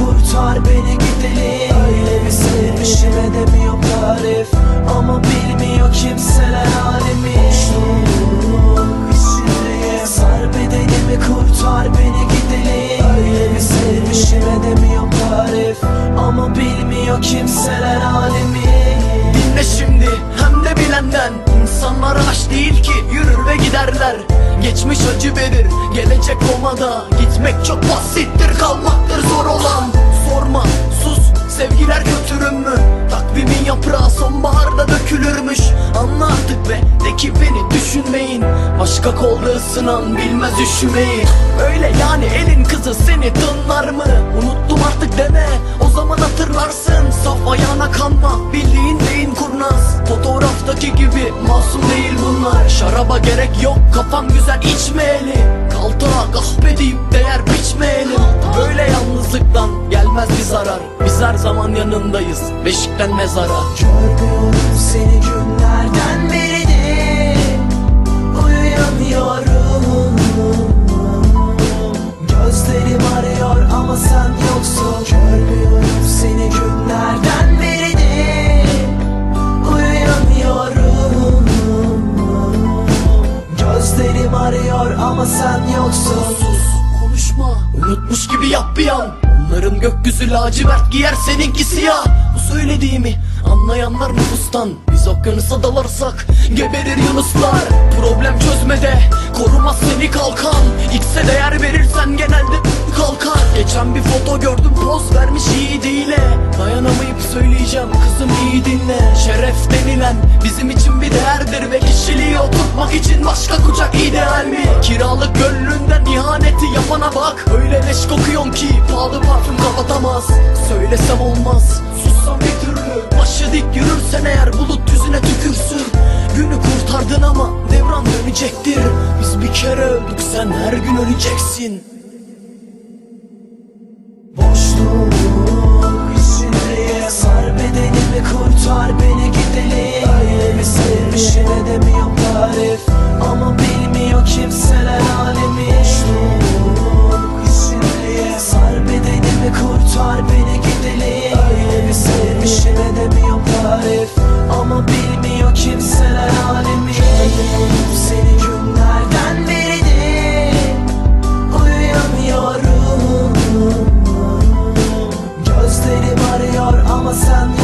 Kurtar beni gidelim Öyle bir sevmişim edemiyor tarif Ama bilmiyor kimseler halimi. Boşluğum içindeyim Sar bedenimi. Kurtar beni gidelim Öyle bir sevmişim edemiyor tarif Ama bilmiyor kimseler halimi. Dinle şimdi hem de bilenden. İnsanlar aç değil ki yürür ve giderler. Geçmiş acı verir gelecek komada Gitmek çok basittir kalmak olan Sorma sus. Sevgiler götürün mü? Takvimin yaprağı sonbaharda dökülürmüş. Anla artık be de ki beni düşünmeyin. Başka kolda ısınan bilmez üşümeyi Öyle yani elin kızı seni tınlar mı? Unuttum artık deme o zaman hatırlarsın. Saf ayağına kanma bildiğin beyin kurnaz. Fotoğraftaki gibi masum değil bunlar. Şaraba gerek yok kafam güzel içmeyeli Kaltağa kahpe deyip yalnızlıktan gelmez bir zarar. Biz her zaman yanındayız. Beşikten mezara. Görmüyorum seni günlerden beridir Uyuyamıyorum. Gözlerim arıyor ama sen yoksun. Görmüyorum seni günlerden beridir Uyuyamıyorum. Gözlerim arıyor ama sen yoksun konuşma. Unutmuş gibi yap bir an. Onların gökyüzü lacivert giyer seninki siyah. Bu söylediğimi anlayanlar nüfustan. Biz okyanusa dalarsak geberir yunuslar. Problem çözmede korumaz seni kalkan. X'e değer verirsen genelde kalkar. Geçen bir foto gördüm poz vermiş iyi değil Dayanamayıp söyleyeceğim kızım iyi dinle. Şeref denilen bizim için bir değerdir Ve kişiliği oturtmak için başka kucak ideal mi? Kiralık gönlünden yapana bak. Öyle leş kokuyon ki pahalı parfüm kapatamaz. Söylesem olmaz. Sussam bir türlü. Başı dik yürürsen eğer bulut yüzüne tükürsün. Günü kurtardın ama devran dönecektir. Biz bir kere öldük sen her gün öleceksin. Boşluk içinde Sar bedenimi kurtar beni gidelim Öyle bir sevmişim edemiyorum tarif? Ama bilmiyor kimseler Ama bilmiyor kimseler alemi Görmüyorum seni günlerden beridir Uyuyamıyorum. Gözlerim arıyor ama sen